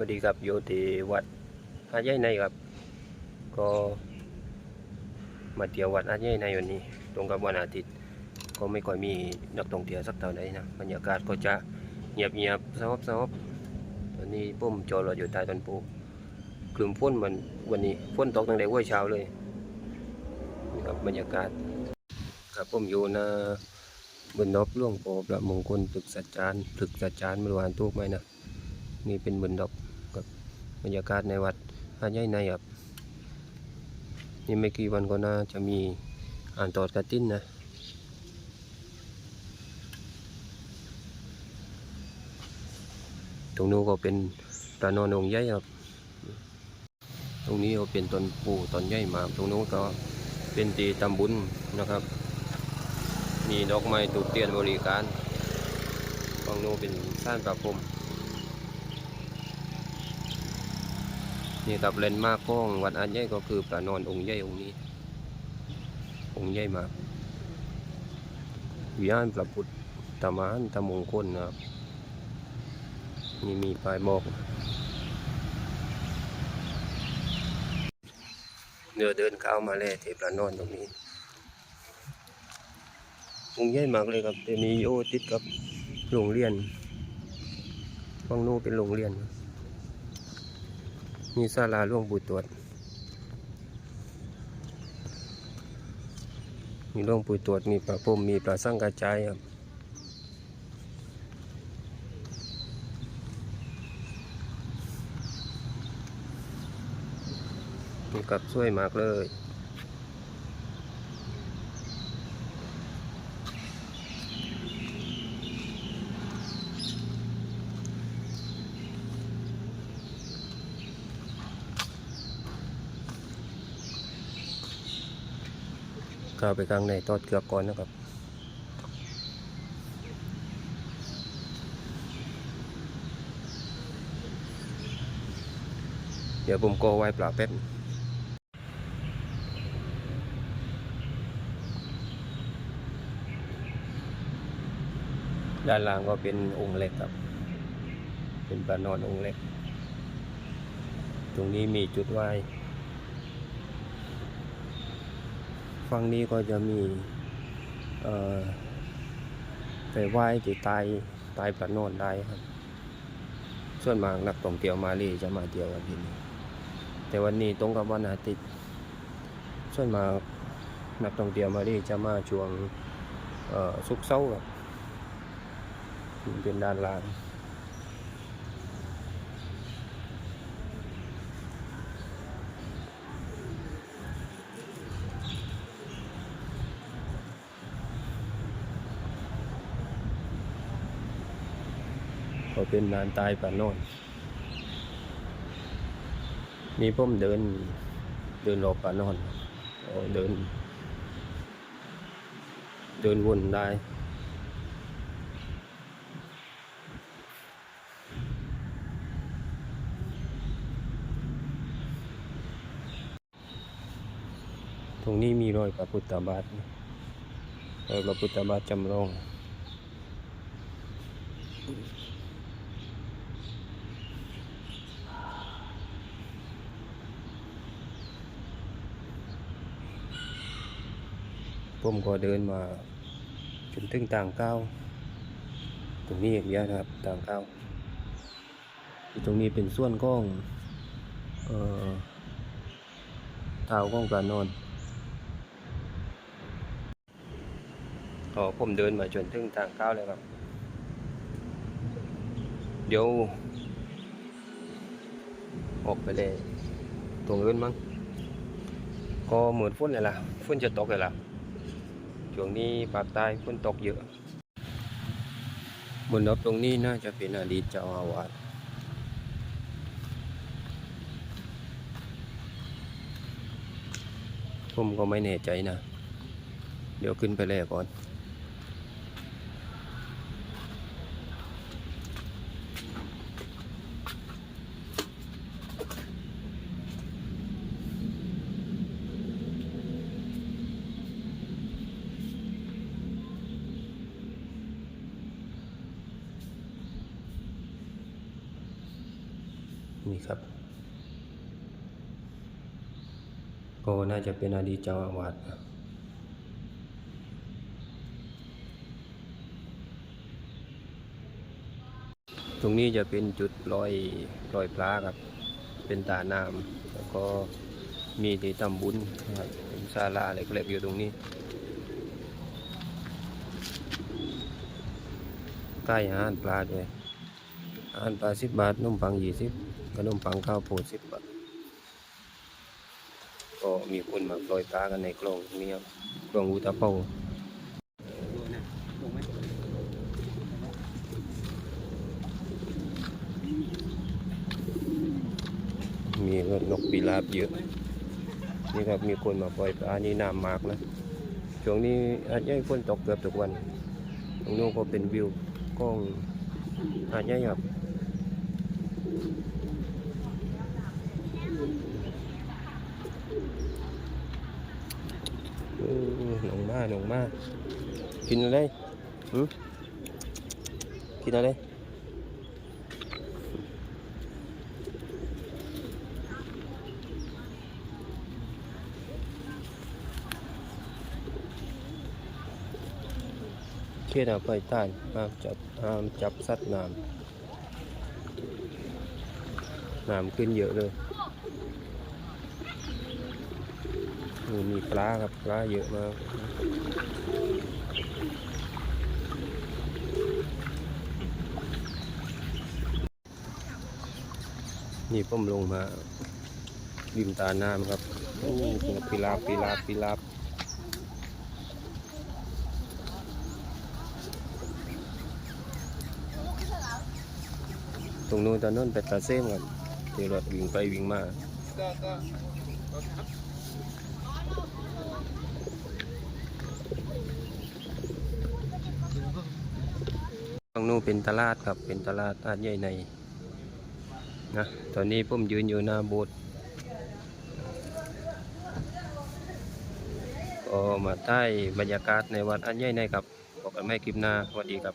วัสดีครับอยู่ที่วัดอาจใหญ่ในครับ ก็มาเที่ยววัดอาจใหญ่ในวันนี้ ตรงกับวันอาทิตย์ ก็ไม่ค่อยมีนักท่องเที่ยวสักเท่าไหร่นะบรรยากาศก็จะเงียบเงียบสงบสงบตอนนี้ผมจอรถอยู่ใต้ต้นปูกลุ่มฝนมันวันนี้ฝนตกตั้งแต่หัวเช้าเลยนี่ครับบรรยากาศครับผมอยู่นะบนนบล่วงโปพระมงคลปรึกษาจจารย์ปรึกษาจจารย์ไม่รู้อ่านถูกไหมนะ นี่เป็นบนดอกกับบรรยากาศในวัดอาใหญ่ในครับนี่ไม่กี่วันก็น่าจะมีอ่านตอดกระติ้นนะตรงนู้นก็เป็นปลานอนองใหญ่ครับ ตรงนี้ก็เป็นต้นปูต้นใหญ่มากตรงนู้นก็เป็นตีตำบุญนะครับ มีดอกไม้ตูกเตียนบริการฝั่งโน้นเป็นสร้างประพรม นี่กับเลนมากของวัดอันใหญ่ก็คือปลานอนองค์ใหญ่องค์นี้ องค์ใหญ่มากวิญญาณพระพุทธมานธมงคลนะครับนี่มีป้ายบอกเนื้อเดินเข้ามาแล้วที่ปลานอนตรงนี้องค์ใหญ่มากเลยครับแต่นี้โยติดกับโรงเรียนฟังโน้นเป็นโรงเรียนครับ มีศาลาหลวงปู่ตรวจมีหลวงปู่ตรวจมีปลาพมมีปลาสังฆจายครับนี่กับช่วยมากเลย เข้าไปข้างในตอดเกือก่อนนะครับเดี๋ยวผมก็ไว้เปล่าแป๊บด้านล่างก็เป็นองค์เล็กครับ เป็นปลานอนองค์เล็ก ตรงนี้มีจุดไหว้ ฝั่งนี้ก็จะมีเอ่อไปไหว้ที่ใต้ใต้ปลาโนนได้ครับ ส่วนมากนักท่องเที่ยวมาลีจะมาเที่ยวกันที่นี่แต่วันนี้ตรงกับวันอาทิตย์ส่วนมากนักท่องเที่ยวมาลีจะมาช่วงสุกร์เสาร์ครับเป็นด้านล่าง ก็เป็นลานตายป่านโน่นนี่ผมเดิน เดินรอบป่านโน่นเดิน เดินวนได้ตรงนี้มีรอยพระพุทธบาทรอยพระพุทธบาทจำลอง ผมก็เดินมาจนถึงต่างเก้าตรงนี้อย่างเดียวนะครับต่างเก้าที่ตรงนี้เป็นส่วนก้องเอ่อเท้าก้องการนอนก็ผมเดินมาจนถึงทางเก้าเลยครับ เดี๋ยวออกไปเลยตรงอื่นมั้งก็เหมือนฝนเลยล่ะฝนจะตกเลยล่ะ ช่วงนี้ภาคใต้ฝนตกเยอะบนรอบตรงนี้น่าจะเป็นอดีตเจ้าอาวาสผมก็ไม่แน่ใจนะ เดี๋ยวขึ้นไปแลกก่อน นี่ครับ ก็น่าจะเป็นอดีตเจ้าอาวาสตรงนี้จะเป็นจุดลอยลอยพระครับ เป็นตาน้ำแล้วก็มีที่ทำบุญครับเป็นศาลาเล็กๆอยู่ตรงนี้ใกล้อาหารปลาด้วยอาหารปลาสิบบาทนุ่มปังยี่สิบ ขนมปังข้าวโพดสิบบาทก็มีคนมาปล่อยปลากันในคลองนี้ครับคลองอุตะเปามีนกปีราบเยอะ นี่ครับมีคนมาปล่อยปลานี่น้ำมากนะช่วงนี้อาจจะฝนตกเกือบทุกวัน ตรงนู้นก็เป็นวิวกล้องอาจจะครับ หนงมากหนงมากกินอะไรหืมกินอะไรเขียนเอาไปต้ห้ามจับห้ามจับสัตว์น้ำน้ำขึ้นเยอะเลย โอ้มีปลาครับปลาเยอะมากนี่ผมลงมาริมตาน้ำครับโอ้ปีลาปีลาปีลาตรงนู้นตอนนู้นเป็นตาเส้มครับที่รถวิ่งไปวิ่งมา ตรงนู้นเป็นตลาดครับ เป็นตลาดอาดใหญ่ในนะตอนนี้ผมยืนอยู่หน้าโบสถ์ก็มาใต้บรรยากาศในวัดอาดใหญ่ในครับบอกกันไม่คลิปหน้าสวัสดีครับ